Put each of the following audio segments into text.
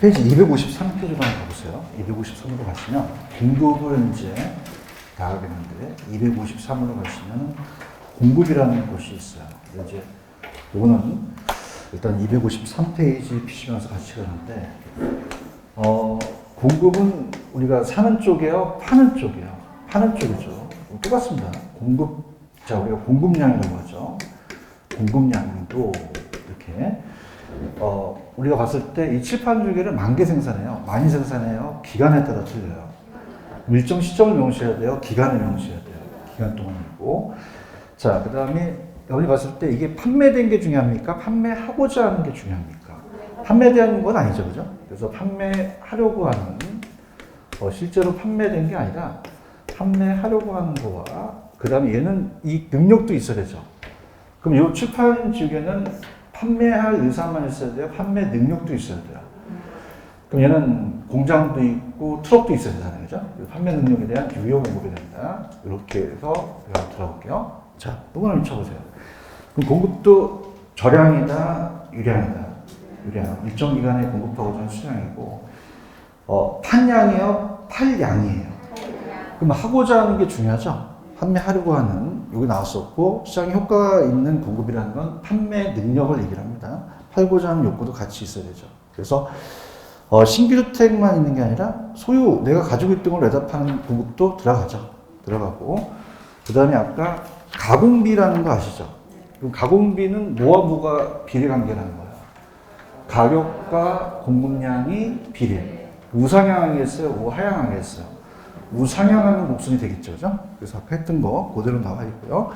페이지 253페이지로 한번 가보세요. 253으로 가시면 공급을 이제 나가겠는데 253으로 가시면 공급이라는 것이 있어요. 이제 이거는 일단 253페이지 PC방에서 같이 가는데 어, 공급은 우리가 사는 쪽이에요, 파는 쪽이에요. 파는 쪽이죠. 똑같습니다. 공급, 자 우리가 공급량이라고 하죠. 공급량도 이렇게 어, 우리가 봤을 때 이 칠판 주기를 만개 생산해요. 많이 생산해요. 기간에 따라 틀려요. 일정 시점을 명시해야 돼요. 기간을 명시해야 돼요. 기간 동안이고. 자, 그 다음에 여기 봤을 때 이게 판매된 게 중요합니까? 판매하고자 하는 게 중요합니까? 판매된 건 아니죠. 그죠? 그래서 판매하려고 하는, 어, 실제로 판매된 게 아니라 판매하려고 하는 거와 그 다음에 얘는 이 능력도 있어야 되죠. 그럼 이 칠판 지우개는 판매할 의사만 있어야 돼요? 판매 능력도 있어야 돼요. 그럼 얘는 공장도 있고 트럭도 있어야 되잖아요. 그죠? 그래서 판매 능력에 대한 유효 공급이 된다. 이렇게 해서 제가 들어볼게요. 자, 이거는 쳐보세요. 그럼 공급도 저량이다, 유량이다. 유량. 일정 기간에 공급하고자 하는 수량이고, 어, 판량이요, 팔량이에요. 그럼 하고자 하는 게 중요하죠? 판매하려고 하는, 여기 나왔었고, 시장에 효과가 있는 공급이라는 건 판매 능력을 얘기를 합니다. 팔고자 하는 욕구도 같이 있어야 되죠. 그래서, 어, 신규주택만 있는 게 아니라 소유, 내가 가지고 있던 걸 파는 공급도 들어가죠. 들어가고, 그 다음에 아까 가공비라는 거 아시죠? 그 가공비는 뭐와 뭐가 비례 관계라는 거예요. 가격과 공급량이 비례. 우상향하겠어요? 우하향하겠어요? 우상향하는 곡선이 되겠죠. 그죠? 그래서 아까 했던 거 그대로 나와 있고요.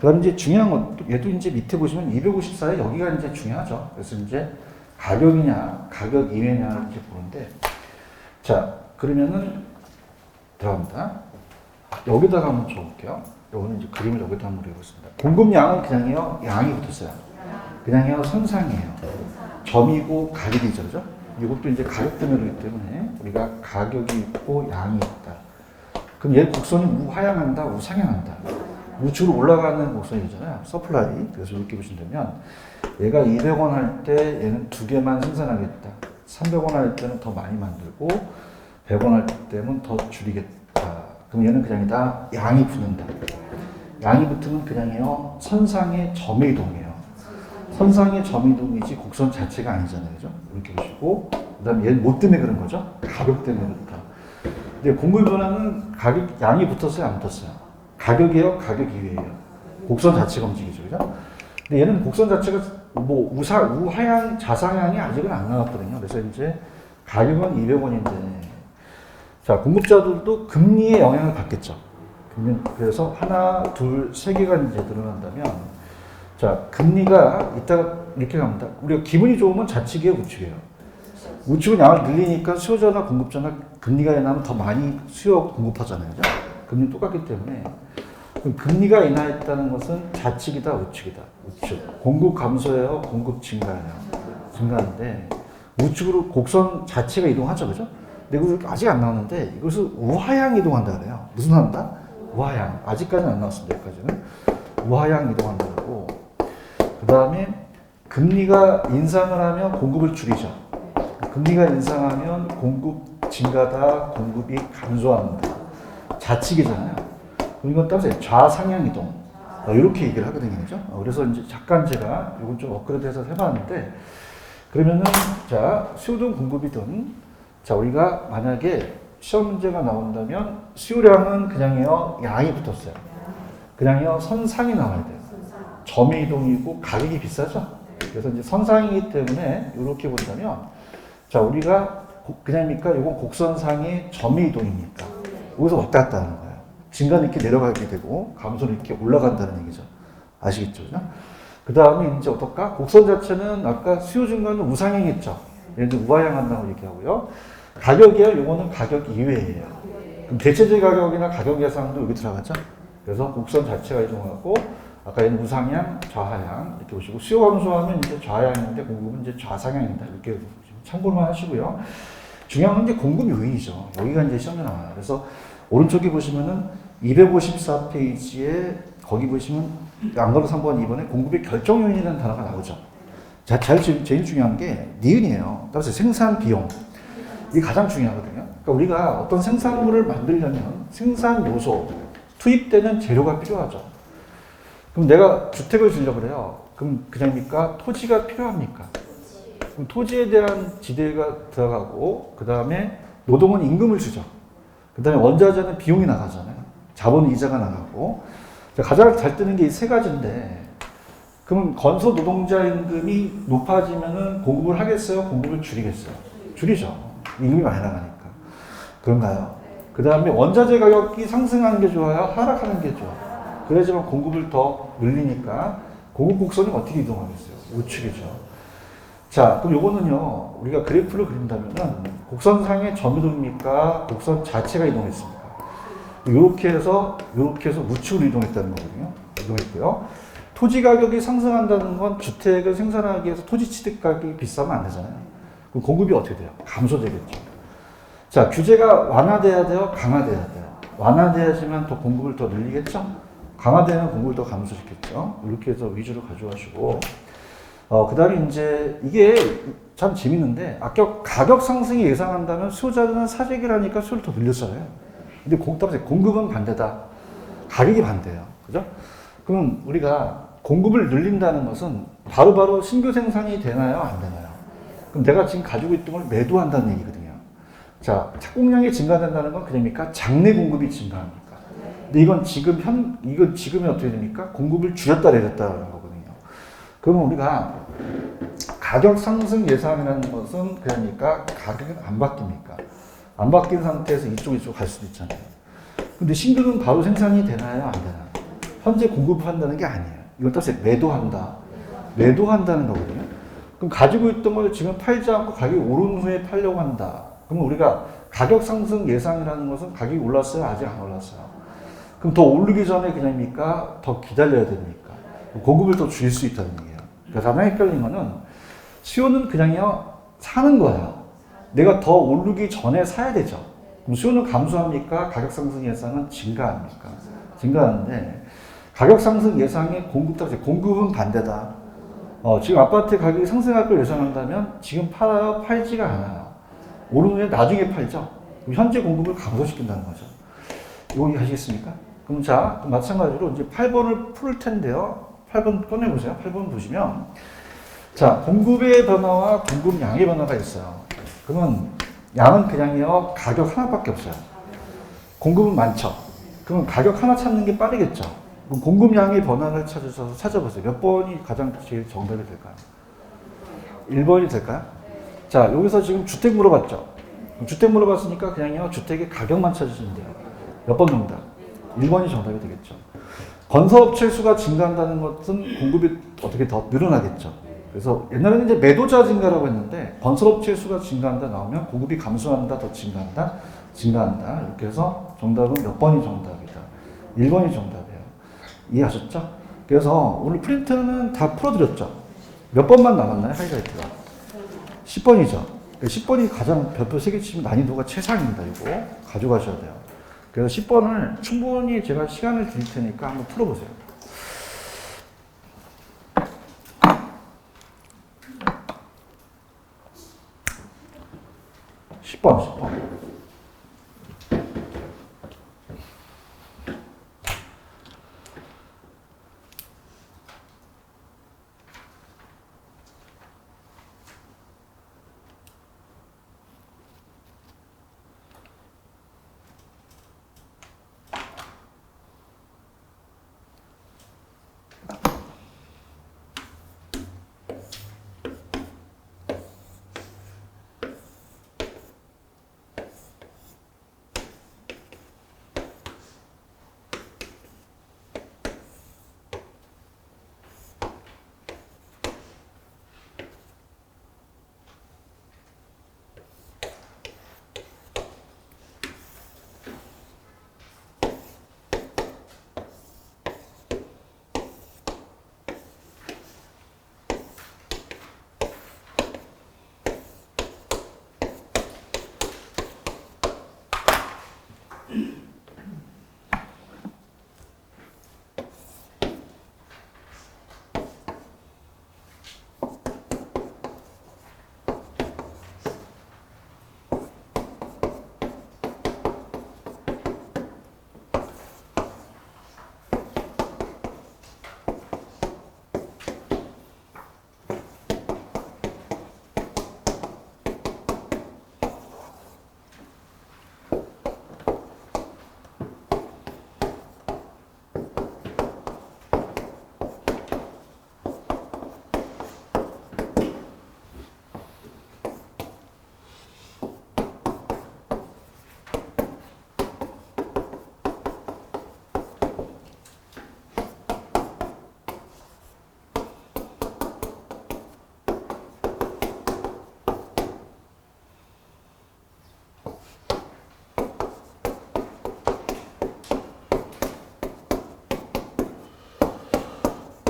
그 다음 이제 중요한 건, 또 얘도 이제 밑에 보시면 254에 여기가 이제 중요하죠. 그래서 이제 가격이냐, 가격 이외냐를 이제 보는데, 자, 그러면은 들어갑니다. 여기다가 한번 줘볼게요. 요거는 이제 그림을 여기다 한번 그려보겠습니다. 공급량은 그냥요, 양이 붙었어요. 그냥요, 선상이에요. 점이고 가격이죠, 그죠? 이것도 이제 가격 때문에 그렇기 때문에 우리가 가격이 있고 양이 있다. 그럼 얘 곡선이 우하향한다, 우상향한다. 우측으로 올라가는 곡선이잖아요. 서플라이. 그래서 이렇게 보시면 얘가 200원 할 때 얘는 두 개만 생산하겠다. 300원 할 때는 더 많이 만들고 100원 할 때는 더 줄이겠다. 그럼 얘는 그냥 다 양이 붙는다. 양이 붙으면 그냥요 선상의 점의 이동이에요. 선상의 점 이동이지 곡선 자체가 아니잖아요. 그죠? 이렇게 보시고 그다음에 얘는 뭐 때문에 그런 거죠? 가격 때문에 그렇다. 근데 공급 변화는 가격 양이 붙었어요, 안 붙었어요? 가격이에요, 가격 이외예요. 곡선 자체가 움직이죠, 그죠? 근데 얘는 곡선 자체가 뭐 우사 우하향 자상향이 아직은 안 나왔거든요. 그래서 이제 가격은 200원인데 자 공급자들도 금리의 영향을 받겠죠. 그래서 하나, 둘, 세 개가 이제 늘어난다면 자 금리가 이따가 이렇게 갑니다. 우리가 기분이 좋으면 좌측이에요, 우측이에요. 우측은 양을 늘리니까 수요자나 공급자나 금리가 인하면 더 많이 수요 공급하잖아요. 그죠? 금리 똑같기 때문에 금리가 인하했다는 것은 좌측이다, 우측이다. 우측. 공급 감소예요, 공급 증가예요. 증가인데 우측으로 곡선 자체가 이동하죠, 그죠? 근데 이거 아직 안 나왔는데 이것을 우하향 이동한다 그래요. 무슨 한다? 우하향. 아직까지는 안 나왔습니다. 여기까지는. 우하향 이동한다고. 그 다음에 금리가 인상을 하면 공급을 줄이죠. 금리가 인상하면 공급 증가다, 공급이 감소한다. 좌측이잖아요. 그럼 이건 따라서 좌상향 이동. 어, 이렇게 얘기를 하거든요. 그죠? 어, 그래서 이제 잠깐 제가 이건 좀 업그레이드해서 해봤는데, 그러면은, 자, 수요든 공급이든, 자, 우리가 만약에 시험 문제가 나온다면, 수요량은 그냥요, 양이 붙었어요. 그냥요, 선상이 나와야 돼요. 점의 이동이고 가격이 비싸죠? 그래서 이제 선상이기 때문에 이렇게 본다면, 자, 우리가 고- 그냥입니까? 이건 곡선상의 점의 이동입니까? 여기서 왔다 갔다 하는 거예요. 증가는 이렇게 내려가게 되고, 감소는 이렇게 올라간다는 얘기죠. 아시겠죠? 그 다음에 이제 어떨까? 곡선 자체는 아까 수요 증가는 우상향했죠. 얘는 우하향한다고 얘기하고요. 가격이요. 요거는 가격 이외예요. 그럼 대체적 가격이나 가격 예상도 여기 들어가죠. 그래서 곡선 자체가 이동하고 아까 얘는 우상향, 좌하향 이렇게 보시고 수요 감소하면 이제 좌하향인데 공급은 이제 좌상향이다 이렇게 참고만 하시고요. 중요한 건 이제 공급 요인이죠. 여기가 이제 시험에 나와요. 그래서 오른쪽에 보시면은 254페이지에 거기 보시면 양가로 3번 2번에 공급의 결정 요인이라는 단어가 나오죠. 자, 제일, 주- 제일 중요한 게 니은이에요. 따라서 생산 비용. 이게 가장 중요하거든요. 그러니까 우리가 어떤 생산물을 만들려면 생산 요소, 투입되는 재료가 필요하죠. 그럼 내가 주택을 지려고 그래요. 그럼 그냥입니까? 토지가 필요합니까? 그럼 토지에 대한 지대가 들어가고, 그 다음에 노동은 임금을 주죠. 그 다음에 원자재는 비용이 나가잖아요. 자본 이자가 나가고. 자, 가장 잘 뜨는 게 이 세 가지인데, 그러면 건설 노동자 임금이 높아지면은 공급을 하겠어요? 공급을 줄이겠어요? 줄이죠. 임금이 많이 나가니까. 그런가요? 그 다음에 원자재 가격이 상승하는 게 좋아요? 하락하는 게 좋아요? 그래야지만 공급을 더 늘리니까 공급 곡선이 어떻게 이동하겠어요? 우측이죠. 자, 그럼 요거는요, 우리가 그래프를 그린다면은 곡선상의 점이 돕니까? 곡선 자체가 이동했습니까? 이렇게 해서, 이렇게 해서 우측으로 이동했다는 거거든요. 이동했고요. 토지 가격이 상승한다는 건 주택을 생산하기 위해서 토지 취득 가격이 비싸면 안 되잖아요. 그럼 공급이 어떻게 돼요? 감소되겠죠. 자, 규제가 완화돼야 돼요? 강화돼야 돼요? 완화돼야지만 더 공급을 더 늘리겠죠? 강화되면 공급을 더 감소시켰죠? 이렇게 해서 위주로 가져가시고, 어, 그 다음에 이제 이게 참 재밌는데, 아까 가격 상승이 예상한다면 수요자들은 사재기를 하니까 수요를 더 늘렸잖아요. 근데 공, 따라서 공급은 반대다. 가격이 반대예요. 그죠? 그럼 우리가 공급을 늘린다는 것은 바로 바로 신규 생산이 되나요? 안 되나요? 그럼 내가 지금 가지고 있던 걸 매도한다는 얘기거든요. 자, 착공량이 증가된다는 건 그냥입니까? 장내 공급이 증가합니까? 근데 이건 지금 현, 이건 지금이 어떻게 됩니까? 공급을 줄였다 거거든요. 그러면 우리가 가격 상승 예상이라는 것은 그러니까 가격은 안 바뀝니까? 안 바뀐 상태에서 이쪽 이쪽 갈 수도 있잖아요. 근데 신규는 바로 생산이 되나요? 안 되나요? 현재 공급한다는 게 아니에요. 이건 따라서 매도한다. 매도한다는 거거든요. 그럼 가지고 있던 걸 지금 팔지 않고 가격이 오른 후에 팔려고 한다. 그러면 우리가 가격 상승 예상이라는 것은 가격이 올랐어요? 아직 안 올랐어요? 그럼 더 오르기 전에 그냥입니까? 더 기다려야 됩니까? 공급을 더 줄일 수 있다는 가장 헷갈린 거는 수요는 그냥요 사는 거예요. 내가 더 오르기 전에 사야 되죠. 그럼 수요는 감소합니까? 가격 상승 예상은 증가합니까? 증가하는데 가격 상승 예상에 공급 따라 공급은 반대다. 어, 지금 아파트 가격이 상승할 걸 예상한다면 지금 팔아요? 팔지가 않아요. 오르면 나중에 팔죠. 그럼 현재 공급을 감소시킨다는 거죠. 이거 이해하시겠습니까? 그럼 자, 마찬가지로 이제 8번을 풀 텐데요. 8번 꺼내보세요. 8번 보시면 자, 공급의 변화와 공급량의 변화가 있어요. 그러면 양은 그냥요, 가격 하나밖에 없어요. 공급은 많죠. 그러면 가격 하나 찾는 게 빠르겠죠. 그럼 공급량의 변화를 찾으셔서 찾아보세요. 몇 번이 가장 제일 정답이 될까요? 1번이 될까요? 자, 여기서 지금 주택 물어봤죠? 주택 물어봤으니까 그냥요, 주택의 가격만 찾으시면 돼요. 몇 번 정답? 1번이 정답이 되겠죠. 건설업체 수가 증가한다는 것은 공급이 어떻게 더 늘어나겠죠. 그래서 옛날에는 이제 매도자 증가라고 했는데 건설업체 수가 증가한다 나오면 공급이 감소한다, 더 증가한다, 증가한다. 이렇게 해서 정답은 몇 번이 정답이다. 1번이 정답이에요. 이해하셨죠? 그래서 오늘 프린트는 다 풀어드렸죠. 몇 번만 남았나요? 하이라이트가. 10번이죠. 10번이 가장 별표 3개 치면 난이도가 최상입니다. 이거 가져가셔야 돼요. 그래서 10번을 충분히 제가 시간을 드릴 테니까 한번 풀어보세요. 10번, 10번.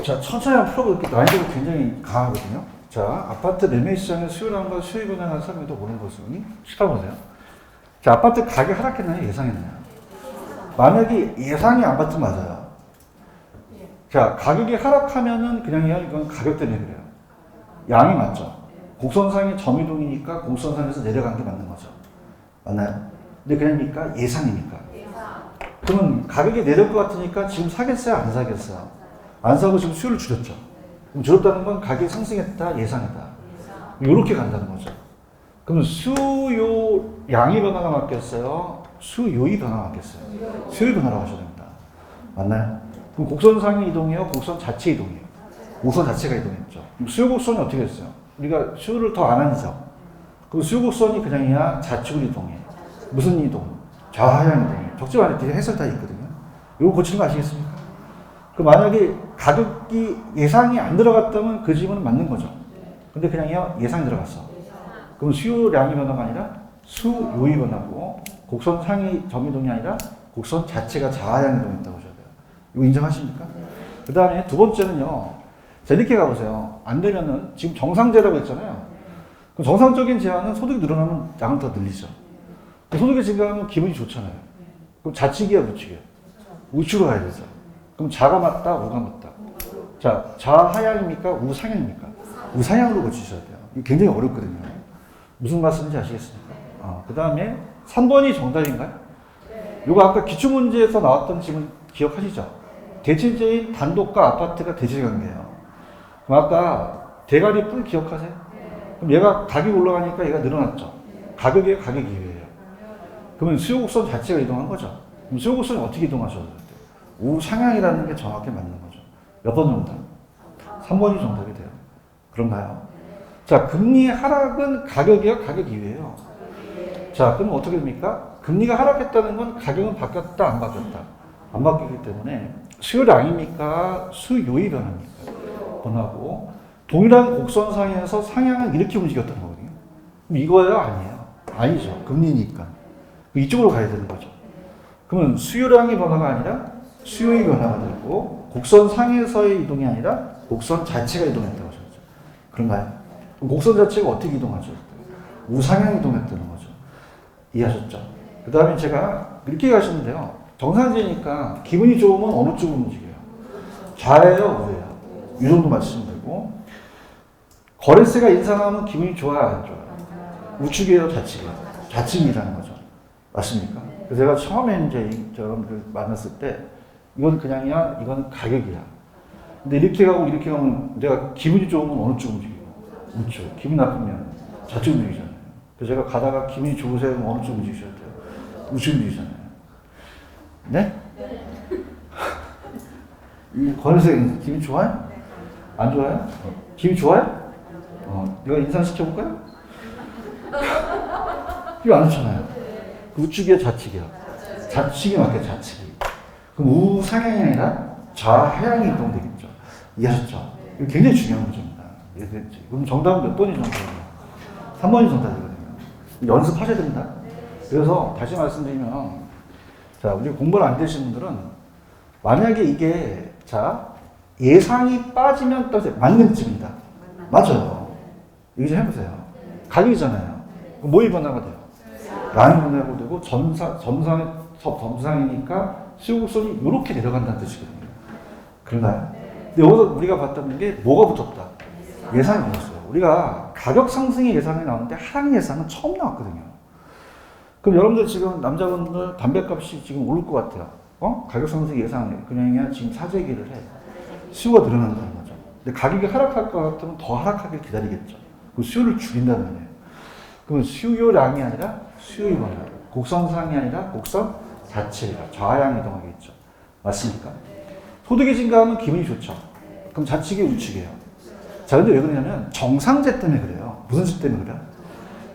자, 천천히 한번 풀어볼게요. 난이도가 굉장히 강하거든요. 자, 아파트 매매 시장의 수요량과 수익 은행한 설명도 보는 것은 18보세요. 자, 아파트 가격 하락했나요? 예상했나요? 만약에 예상이 아파트 맞아요. 자, 가격이 하락하면은 그냥 이건 가격 때문에 그래요. 양이 맞죠? 곡선상이 점이동이니까 곡선상에서 내려간 게 맞는 거죠. 맞나요? 근데 그냥니까 예상이니까. 그러면 가격이 내릴 것 같으니까 지금 사겠어요? 안 사겠어요? 안 사고 지금 수요를 줄였죠. 그럼 줄였다는 건 가격이 상승했다, 예상이다. 이렇게 간다는 거죠. 그럼 수요 양의 변화가 맞겠어요? 수요의 변화가 맞겠어요? 수요의 변화라고 하셔야 됩니다. 맞나요? 그럼 곡선상이 이동해요? 곡선 자체 이동해요? 곡선 자체가 이동했죠. 수요 곡선이 어떻게 됐어요? 우리가 수요를 더안 하죠. 그럼 수요 곡선이 그냥이야 좌측으로 이동해. 무슨 이동? 좌하향 이동해. 않을 때 해설 다 있거든요. 이거 고치는 거 아시겠습니까? 그 만약에 가격이 예상이 안 들어갔다면 그 질문은 맞는 거죠. 근데 그냥요 예상이 들어갔어. 그럼 수요량이 변화가 아니라 수요의 변화고 곡선 상이 점이동이 아니라 곡선 자체가 좌하향 이동했다고 하셔야 돼요. 이거 인정하십니까? 그 다음에 두 번째는요. 자 이렇게 가보세요. 안 되면은 지금 정상제라고 했잖아요. 그럼 정상적인 제한은 소득이 늘어나면 양을 더 늘리죠. 그 소득이 증가하면 기분이 좋잖아요. 그럼 좌측이야 우측이야? 우측으로 가야 되죠. 그럼 좌가 맞다 우가 맞다. 자 좌하향입니까 우상향입니까? 우상향으로 고치셔야 돼요. 굉장히 어렵거든요. 무슨 말씀인지 아시겠습니까? 아, 그 다음에 3번이 정답인가요? 이거 아까 기출문제에서 나왔던 질문 기억하시죠? 대체제인 단독과 아파트가 대체관계예요. 그럼 아까 대가리 뿔 기억하세요? 그럼 얘가 가격이 올라가니까 얘가 늘어났죠. 가격이 가격 이외예요. 그러면 수요 곡선 자체가 이동한 거죠. 그럼 수요 곡선이 어떻게 이동하셔야 돼요? 우상향이라는 게 정확히 맞는 거죠. 몇 번 정답? 3번이 정답이 돼요. 그런가요? 자, 금리 하락은 가격이요? 가격 이외예요. 자, 그럼 어떻게 됩니까? 금리가 하락했다는 건 가격은 바뀌었다, 안 바뀌었다? 안 바뀌기 때문에 수요량입니까? 수요의 변화입니까? 변화고 동일한 곡선상에서 상향은 이렇게 움직였던 거거든요. 이거예요? 아니에요? 아니죠. 금리니까. 이쪽으로 가야 되는 거죠. 그러면 수요량의 변화가 아니라 수요의 변화가 되고 곡선 상에서의 이동이 아니라 곡선 자체가 이동했다고 하셨죠. 그런가요? 곡선 자체가 어떻게 이동하죠? 우상향 이동했다는 거죠. 이해하셨죠? 그 다음에 제가 이렇게 가시면 돼요. 정상제니까 기분이 좋으면 어느 쪽으로 움직여요? 좌예요? 우예요? 이 정도 맞추시면 되고 거래세가 인상하면 기분이 좋아요? 안 좋아요? 우측이에요? 좌측이에요? 좌측이라는 거죠. 맞습니까? 제가 처음에 이제 여러분들 만났을 때 이건 그냥이야, 이건 가격이야. 근데 이렇게 가고 이렇게 가면 내가 기분이 좋으면 어느 쪽 움직이고? 우측. 기분 나쁘면 좌측 움직이잖아요. 그래서 제가 가다가 기분이 좋으세요? 어느 쪽 움직이셔야 돼요? 우측 움직이잖아요. 네? 이 권혜생 기분 좋아요? 안 좋아요? 기분 좋아요? 어, 내가 인상시켜볼까요? 기분 안 좋잖아요. 그 우측이야, 좌측이야? 좌측이 맞게 좌측이. 그럼 우상향이 아니라 좌하향이 이동되겠죠. 이해하셨죠? 이거 굉장히 중요한 문제입니다. 이해됐죠? 그럼 정답은 몇 번이 정답이에요? 3번이 정답이거든요. 연습하셔야 됩니다. 그래서 다시 말씀드리면, 자, 우리 공부를 안 되신 분들은 만약에 이게, 자, 예상이 빠지면 또 맞는 집입니다. 맞아요. 이거 좀 해보세요. 가격이잖아요. 그럼 뭐의 변화가 돼요? 양의 변화가 되고, 점상, 점상, 점상이니까 수요곡선이 이렇게 내려간다는 뜻이거든요. 그런가요? 근데 여기서 우리가 봤던 게 뭐가 붙었다? 예상이 붙었어요. 우리가 가격 상승의 예상이 나오는데 하락 예상은 처음 나왔거든요. 그럼 여러분들 지금 남자분들 담배값이 지금 오를 것 같아요. 어? 가격 상승 예상해. 그냥 지금 사재기를 해. 수요가 늘어난다는 거죠. 근데 가격이 하락할 것 같으면 더 하락하길 기다리겠죠. 그 수요를 줄인다는 거예요. 그러면 수요량이 아니라 수요의 변화. 곡선상이 아니라 곡선 자체가 좌향 이동하겠죠. 맞습니까? 소득이 증가하면 기분이 좋죠. 그럼 좌측이 우측이에요. 자, 근데 왜 그러냐면 정상제 때문에 그래요. 무슨 제 때문에 그래요?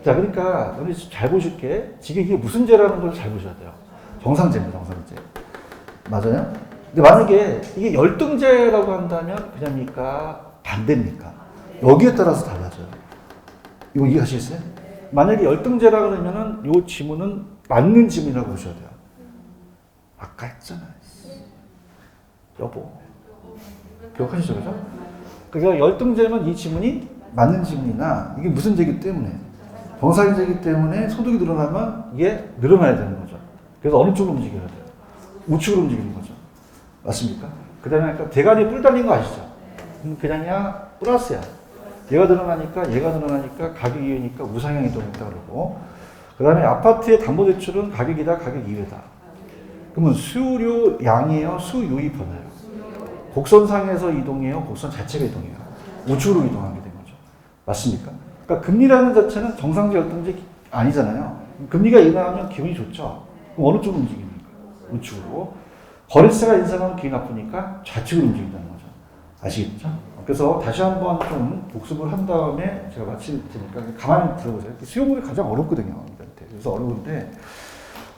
자, 그러니까 우리 잘 보실 게. 지금 이게 무슨 제라는 걸 잘 보셔야 돼요. 정상제입니다, 정상제. 맞아요? 근데 만약에 이게 열등제라고 한다면 그냥입니까? 반대입니까? 여기에 따라서 달라져요. 이거 이해하시겠어요? 만약에 열등제라 그러면은 요 지문은 맞는 지문이라고 보셔야 돼요. 아까 했잖아요. 여보. 기억하시죠, 그죠? 그러니까 열등제면 이 지문이 맞는 지문이나 이게 무슨 제기 때문에 정상제기 때문에 소득이 늘어나면 이게 늘어나야 되는 거죠. 그래서 어느 쪽으로 움직여야 돼요? 우측으로 움직이는 거죠. 맞습니까? 그 다음에 아까 대가리에 뿔 달린 거 아시죠? 음, 그냥이야 플러스야. 얘가 늘어나니까 얘가 늘어나니까 가격 이외니까 우상향 이동했다 그러고 그 다음에 아파트의 담보대출은 가격이다 가격 이외다. 그러면 수요 양이에요 수요이 변화요. 곡선상에서 이동해요 곡선 자체가 이동해요. 우측으로 이동하게 된 거죠. 맞습니까? 그러니까 금리라는 자체는 정상적 열등제 아니잖아요. 금리가 인하하면 기분이 좋죠. 그럼 어느 쪽으로 움직입니까? 우측으로. 거래세가 인상하면 기분 나쁘니까 좌측으로 움직인다는 거죠. 아시겠죠? 그래서 다시 한번 좀 복습을 한 다음에 제가 마칠 테니까 가만히 들어보세요. 수용물이 가장 어렵거든요. 그래서 어려운데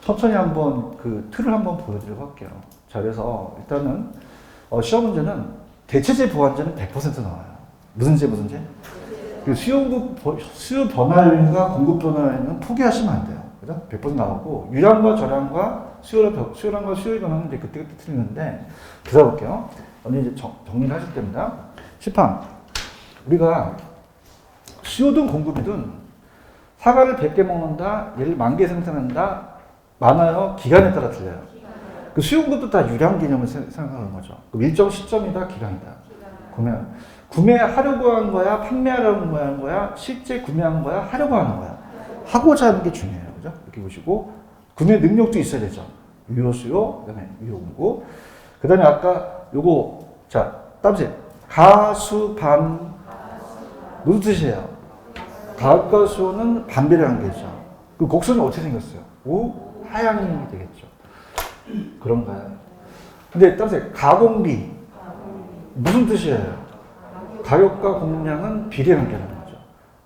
천천히 한번 그 틀을 한번 보여드리려고 할게요. 자, 그래서 일단은 어, 시험 문제는 대체제 보완제는 100% 나와요. 무슨 제 무슨 제? 그 수요급 수요 변화율과 공급 변화율은 포기하시면 안 돼요. 그죠? 100% 나오고 유량과 저량과 수요를 변- 수요량과 수요의 변화는 이제 그때 그때 틀리는데 기사 볼게요. 언니 이제 정, 정리를 하실 때입니다. 10판 우리가 수요든 공급이든 사과를 100개 먹는다, 얘를 만개 생산한다, 많아요, 기간에 따라 틀려요. 그 수요공급도 다 유량 개념을 생- 생각하는 거죠. 그럼 일정 시점이다, 기간이다. 그러면 구매하려고 한 거야, 판매하려고 한 거야, 실제 구매한 거야, 하려고 하는 거야. 하고자 하는 게 중요해요. 그죠? 이렇게 보시고, 구매 능력도 있어야 되죠. 유효 수요, 그 다음에 유효 공급. 그 다음에 아까 요거, 자, 따보세요. 가수, 반, 무슨 뜻이에요? 가압과 수요는 반비례 관계죠. 그 곡선이 어떻게 생겼어요? 우, 하향이 되겠죠. 그런가요? 근데 따보세요. 가공비. 무슨 뜻이에요? 가격과 공급량은 비례 관계라는 거죠.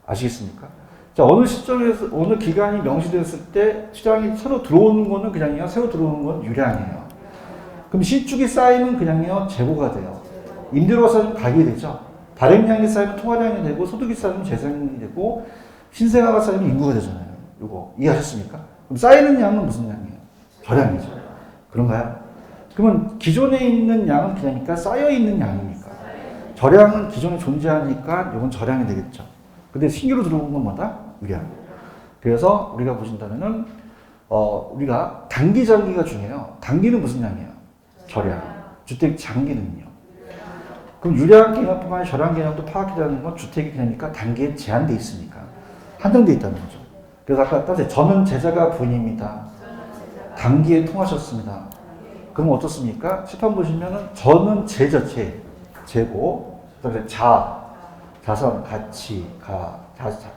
아시겠습니까? 자, 어느 시점에서, 어느 기간이 명시됐을 때 시장이 새로 들어오는 거는 그냥요, 새로 들어오는 건 유량이에요. 그럼 신축이 쌓이면 그냥요, 재고가 돼요. 임대료가 쌓이면 가격이 되죠. 발행량이 쌓이면 통화량이 되고, 소득이 쌓이면 재산이 되고, 신생아가 쌓이면 인구가 되잖아요. 요거. 이해하셨습니까? 그럼 쌓이는 양은 무슨 양이에요? 저량이죠. 그런가요? 그러면 기존에 있는 양은 그냥니까 쌓여 있는 양입니까? 저량은 기존에 존재하니까 이건 저량이 되겠죠. 근데 신규로 들어온 건 뭐다? 유량. 그래서 우리가 보신다면은 어 우리가 단기 장기가 중요해요. 단기는 무슨 양이에요? 저량. 주택 장기는요. 그럼 유량 개념뿐만 아니라 저량 개념도 파악해야 하는 건 주택이 그러니까 단기에 제한돼 있으니까 한정돼 있다는 거죠. 그래서 아까 따서 저는 제자가 부인입니다. 단기에 통하셨습니다. 그럼 어떻습니까? 시판 보시면은 저는 제자 제 제고 그다음에 자 자선 가치 가 자, 자,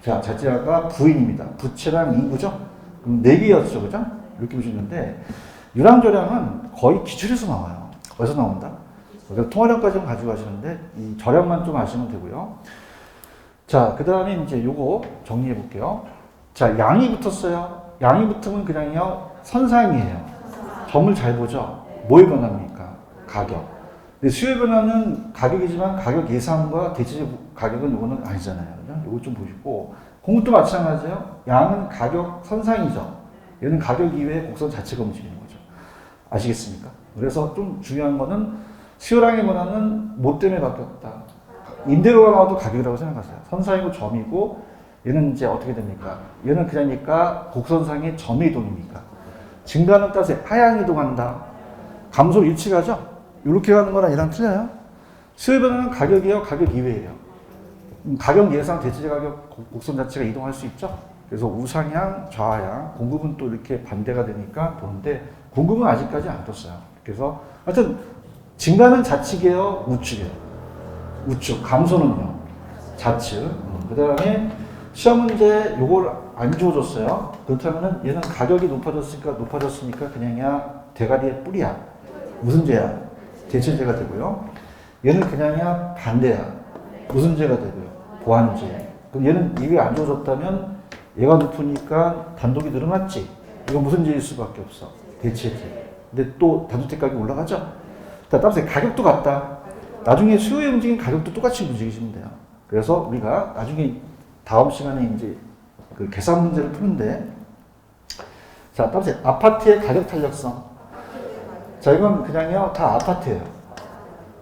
자 자자가 부인입니다. 부채랑 인구죠. 그럼 네 개였죠, 그죠? 이렇게 보시는데 유랑저량은 거의 기출에서 나와요. 어디서 나온다? 그러니까 통화량까지는 가지고 가시는데 이 저량만 좀 아시면 되고요. 자, 그 다음에 이제 요거 정리해 볼게요. 자, 양이 붙었어요. 양이 붙으면 그냥요, 선상이에요. 점을 잘 보죠. 뭐의 변화입니까? 가격. 근데 수요 변화는 가격이지만 가격 예상과 대체 가격은 이거는 아니잖아요. 그죠? 이거 좀 보시고 공급도 마찬가지예요. 양은 가격 선상이죠. 얘는 가격 이외에 곡선 자체가 움직이는 거죠. 아시겠습니까? 그래서 좀 중요한 거는 수요량의 변화는 뭐 때문에 바뀌었다. 임대료가 나와도 가격이라고 생각하세요. 선상이고 점이고 얘는 이제 어떻게 됩니까? 얘는 그러니까 곡선상의 점의 이동입니까? 증가는 따서 하향 이동한다. 감소 일치가죠? 이렇게 가는 거랑 얘랑 틀려요. 수요 변화는 가격이요, 가격 이외예요. 음, 가격 예상 대체 가격 곡- 곡선 자체가 이동할 수 있죠. 그래서 우상향, 좌하향, 공급은 또 이렇게 반대가 되니까 보는데 공급은 아직까지 안 떴어요. 그래서 하여튼 증가는 좌측이에요, 우측이에요. 우측, 감소는요, 좌측. 그 다음에 시험 문제 요걸 안 주어줬어요. 그렇다면은 얘는 가격이 높아졌으니까 높아졌으니까 그냥이야 대가리의 뿌리야. 무슨 죄야? 대체죄가 되고요. 얘는 그냥이야 반대야. 무슨 죄가 되고요? 보완죄. 그럼 얘는 이게 안 주어졌다면 얘가 높으니까 단독이 늘어났지. 이건 무슨 죄일 수밖에 없어? 대체죄. 근데 또 단독 대 가격이 올라가죠? 자, 따라서 가격도 같다. 나중에 수요의 움직임 가격도 똑같이 움직이시면 돼요. 그래서 우리가 나중에 다음 시간에 이제 그 계산 문제를 푸는데 자, 따라서 아파트의 가격 탄력성. 자, 이건 그냥요 다 아파트예요.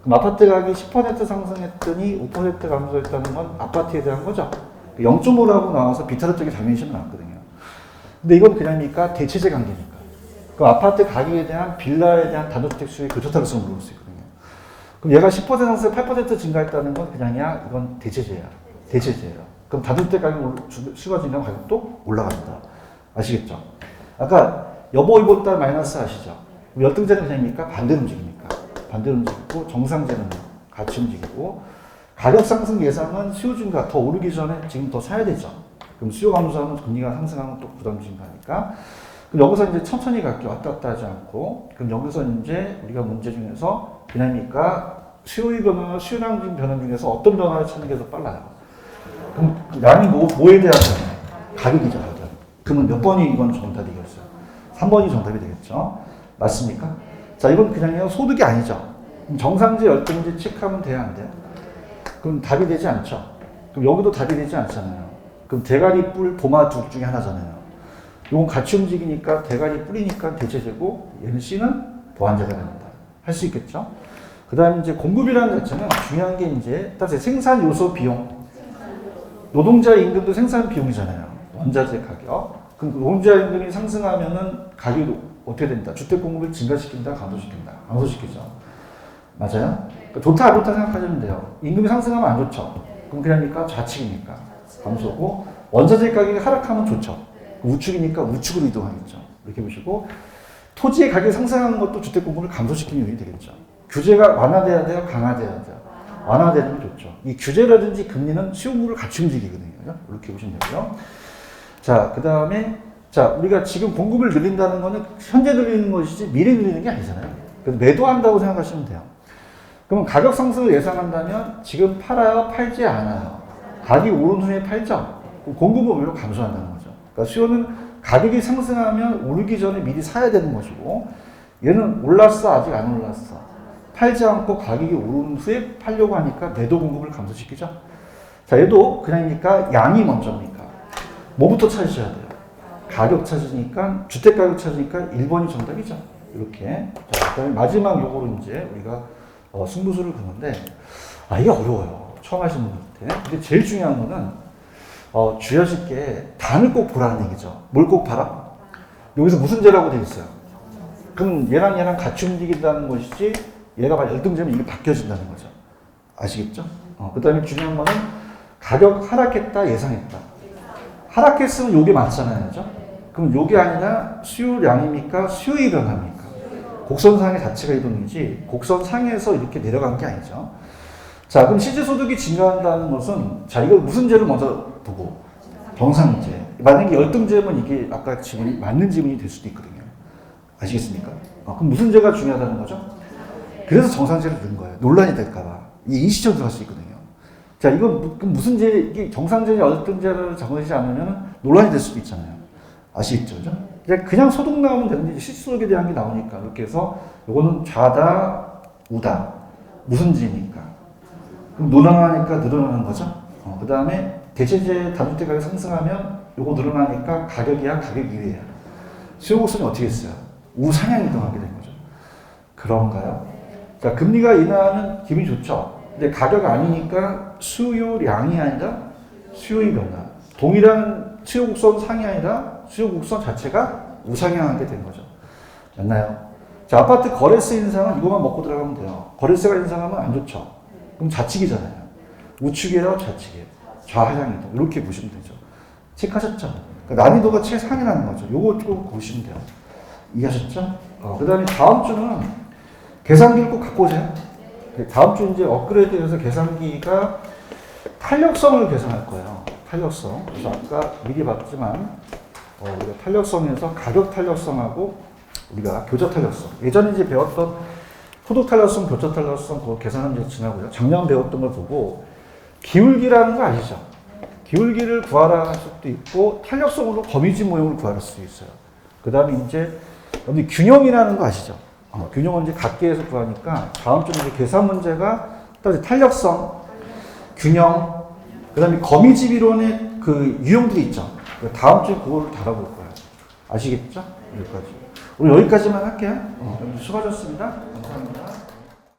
그럼 아파트 가격이 10% 상승했더니 5% 감소했다는 건 아파트에 대한 거죠. 0.5라고 나와서 비타르 쪽에 장면이 나왔거든요. 근데 이건 그냥니까 대체제 관계니까. 그 아파트 가격에 대한 빌라에 대한 단독주택 수익 교토타락성을 물을 수 있거든요. 그럼 얘가 10% 상승 8% 증가했다는 건 그냥이야 이건 대체제야. 대체제예요. 그럼 가격 올- 주- 수가 증가하면 가격도 올라갑니다. 아시겠죠? 아까 여보 이보다 마이너스 아시죠? 열등제는 그냥입니까? 반대로 움직입니까? 반대로 움직이고 정상제는 같이 움직이고 가격 상승 예상은 수요 증가 더 오르기 전에 지금 더 사야 되죠. 그럼 수요 감소하면 금리가 상승하면 또 부담 증가니까. 그럼 여기서 이제 천천히 갈게 왔다 갔다 하지 않고 그럼 여기서 이제 우리가 문제 중에서 그냥이니까 수요의 변화, 수요량 중 변화 중에서 어떤 변화를 찾는 게 더 빨라요. 그럼 그 양이 뭐, 뭐에 대한 변화? 가격이죠, 가격. 그러면 몇 번이 이건 정답이겠어요? 3번이 정답이 되겠죠? 맞습니까? 자, 이건 그냥요, 소득이 아니죠. 정상지, 열등지 체크하면 돼야 안 돼요? 그럼 답이 되지 않죠? 그럼 여기도 답이 되지 않잖아요. 그럼 대가리 뿔, 보마 둘 중에 하나잖아요. 이건 같이 움직이니까 대가리 뿔이니까 대체제고 얘는 C는 보완제가 됩니다. 할 수 있겠죠? 그 다음에 이제 공급이라는 자체는 중요한 게 이제 따라서 생산 요소 비용. 노동자 임금도 생산 비용이잖아요. 원자재 가격. 그럼 노동자 임금이 상승하면은 가격이 어떻게 된다? 주택 공급을 증가시킨다, 감소시킨다. 감소시키죠. 맞아요? 그러니까 좋다, 안 좋다 생각하시면 돼요. 임금이 상승하면 안 좋죠. 그럼 그러니까 좌측이니까 감소고 원자재 가격이 하락하면 좋죠. 우측이니까 우측으로 이동하겠죠. 이렇게 보시고 토지의 가격이 상승하는 것도 주택 공급을 감소시키는 요인이 되겠죠. 규제가 완화돼야 돼요, 강화돼야 돼요. 완화되는 게 좋죠. 이 규제라든지 금리는 수요물을 같이 움직이거든요. 이렇게 보시면 되고요. 자, 그 다음에 자 우리가 지금 공급을 늘린다는 거는 현재 늘리는 것이지 미래 늘리는 게 아니잖아요. 그래서 매도한다고 생각하시면 돼요. 그러면 가격 상승을 예상한다면 지금 팔아요, 팔지 않아요. 가격이 오른 후에 팔죠. 공급은 오히려 감소한다는 거죠. 그러니까 수요는 가격이 상승하면 오르기 전에 미리 사야 되는 것이고 얘는 올랐어 아직 안 올랐어. 팔지 않고 가격이 오른 후에 팔려고 하니까 매도 공급을 감소시키죠. 자, 얘도 그냥이니까 양이 먼저입니까? 뭐부터 찾으셔야 돼요? 가격 찾으니까 주택 가격 찾으니까 1번이 정답이죠. 이렇게. 자, 그다음에 마지막 요거로 이제 우리가 어, 승부수를 두는데 아 이게 어려워요. 처음 하시는 분들한테. 근데 제일 중요한 거는 어, 게 단을 꼭 보라는 얘기죠. 뭘 꼭 봐라? 여기서 무슨 죄라고 되어 있어요? 그럼 얘랑 얘랑 같이 움직인다는 것이지 얘가 만약 열등되면 이게 바뀌어진다는 거죠. 아시겠죠? 어, 그 다음에 중요한 거는 가격 하락했다 예상했다. 하락했으면 요게 맞잖아요. 그죠? 그럼 요게 아니라 수요량입니까? 수요의 변화입니까? 곡선상의 자체가 이동이지 곡선상에서 이렇게 내려간 게 아니죠. 자, 그럼 실제 소득이 증가한다는 것은 자, 이거 무슨 죄를 먼저 보고 정상제. 만약에 열등제면 이게 아까 지문이 맞는 지문이 될 수도 있거든요. 아시겠습니까? 어, 그럼 무슨 죄가 중요하다는 거죠? 그래서 정상제를 넣은 거예요. 논란이 될까봐. 이게 인시적 들어갈 수 있거든요. 자, 이건 무슨 죄, 이게 정상제냐 열등제를 정하지 않으면 논란이 될 수도 있잖아요. 아시겠죠? 그죠? 그냥, 소득 나오면 되는데 실소득에 대한 게 나오니까 이렇게 해서 요거는 좌다, 우다. 무슨 지니까. 그럼 늘어나니까 늘어나는 거죠. 어, 그 다음에 대체제 다주택 가격 상승하면 요거 늘어나니까 가격이야, 가격 이외야. 수요 곡선이 어떻게 했어요? 우상향 이동하게 된 거죠. 그런가요? 자, 금리가 인하하면 기분이 좋죠. 근데 가격 아니니까 수요량이 아니라 수요의 변화. 동일한 수요 곡선 상이 아니라 수요 곡선 자체가 우상향하게 된 거죠. 맞나요? 자, 아파트 거래세 인상은 이것만 먹고 들어가면 돼요. 거래세가 인상하면 안 좋죠. 그럼 좌측이잖아요. 우측이에요, 좌측이에요. 좌하향이다. 이렇게 보시면 되죠. 체크하셨죠? 그러니까 난이도가 최상이라는 거죠. 요거 좀 보시면 돼요. 이해하셨죠? 어, 그 다음에 다음 주는 계산기를 꼭 갖고 오세요. 그 다음 주 이제 업그레이드해서 계산기가 탄력성을 계산할 거예요. 탄력성. 그래서 아까 미리 봤지만 어, 우리가 탄력성에서 가격 탄력성하고 우리가 교차 탄력성. 예전에 이제 배웠던 소득 탄력성, 교차 탄력성 그거 계산하면 지나고요. 작년 배웠던 걸 보고 기울기라는 거 아시죠? 기울기를 구하라 할 수도 있고 탄력성으로 거미줄 모형을 구할 수 있어요. 그 다음에 이제 균형이라는 거 아시죠? 어, 균형은 이제 각계에서 구하니까 다음 주는 이제 계산 문제가 또 탄력성, 균형, 그 다음에 거미집 이론의 그 유형들이 있죠. 다음 주에 그걸 다뤄볼 거예요. 아시겠죠? 여기까지. 우리 여기까지만 할게요. 어, 수고하셨습니다. 감사합니다.